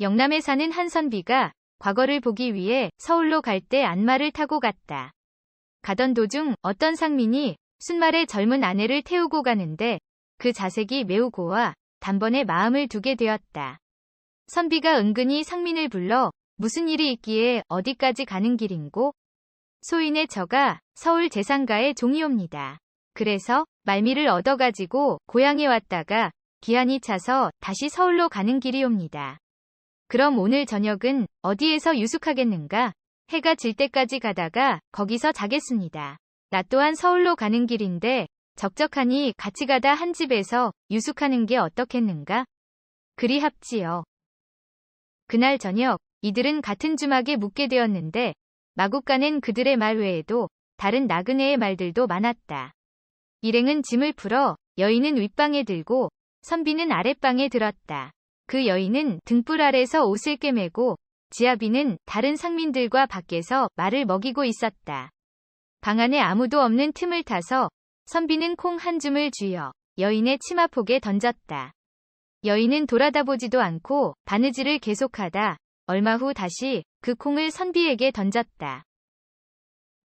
영남에 사는 한 선비가 과거를 보기 위해 서울로 갈 때 안마를 타고 갔다. 가던 도중 어떤 상민이 순말에 젊은 아내를 태우고 가는데 그 자색이 매우 고와 단번에 마음을 두게 되었다. 선비가 은근히 상민을 불러 무슨 일이 있기에 어디까지 가는 길인고? 소인의 저가 서울 재상가의 종이 옵니다. 그래서 말미를 얻어가지고 고향에 왔다가 기한이 차서 다시 서울로 가는 길이 옵니다. 그럼 오늘 저녁은 어디에서 유숙하겠는가? 해가 질 때까지 가다가 거기서 자겠습니다. 나 또한 서울로 가는 길인데 적적하니 같이 가다 한 집에서 유숙하는 게 어떻겠는가? 그리 합지요. 그날 저녁 이들은 같은 주막에 묵게 되었는데 마국간엔 그들의 말 외에도 다른 나그네의 말들도 많았다. 일행은 짐을 풀어 여인은 윗방에 들고 선비는 아랫방에 들었다. 그 여인은 등불 아래서 옷을 꿰매고 지아비는 다른 상민들과 밖에서 말을 먹이고 있었다. 방 안에 아무도 없는 틈을 타서 선비는 콩 한 줌을 쥐어 여인의 치마폭에 던졌다. 여인은 돌아다보지도 않고 바느질을 계속하다 얼마 후 다시 그 콩을 선비에게 던졌다.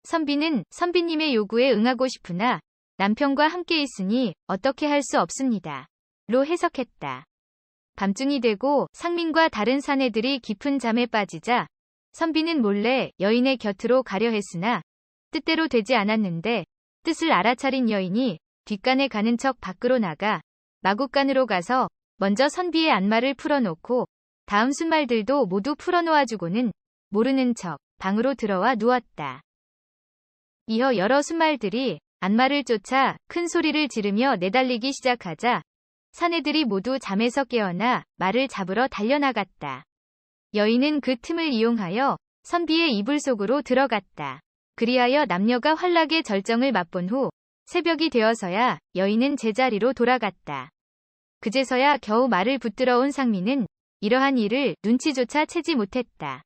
선비는 선비님의 요구에 응하고 싶으나 남편과 함께 있으니 어떻게 할 수 없습니다. 로 해석했다. 밤중이 되고 상민과 다른 사내들이 깊은 잠에 빠지자 선비는 몰래 여인의 곁으로 가려 했으나 뜻대로 되지 않았는데 뜻을 알아차린 여인이 뒷간에 가는 척 밖으로 나가 마국간으로 가서 먼저 선비의 안마를 풀어놓고 다음 순말들도 모두 풀어놓아주고는 모르는 척 방으로 들어와 누웠다. 이어 여러 순말들이 안마를 쫓아 큰 소리를 지르며 내달리기 시작하자 사내들이 모두 잠에서 깨어나 말을 잡으러 달려나갔다. 여인은 그 틈을 이용하여 선비의 이불 속으로 들어갔다. 그리하여 남녀가 환락의 절정을 맛본 후 새벽이 되어서야 여인은 제자리로 돌아갔다. 그제서야 겨우 말을 붙들어 온 상민은 이러한 일을 눈치조차 채지 못했다.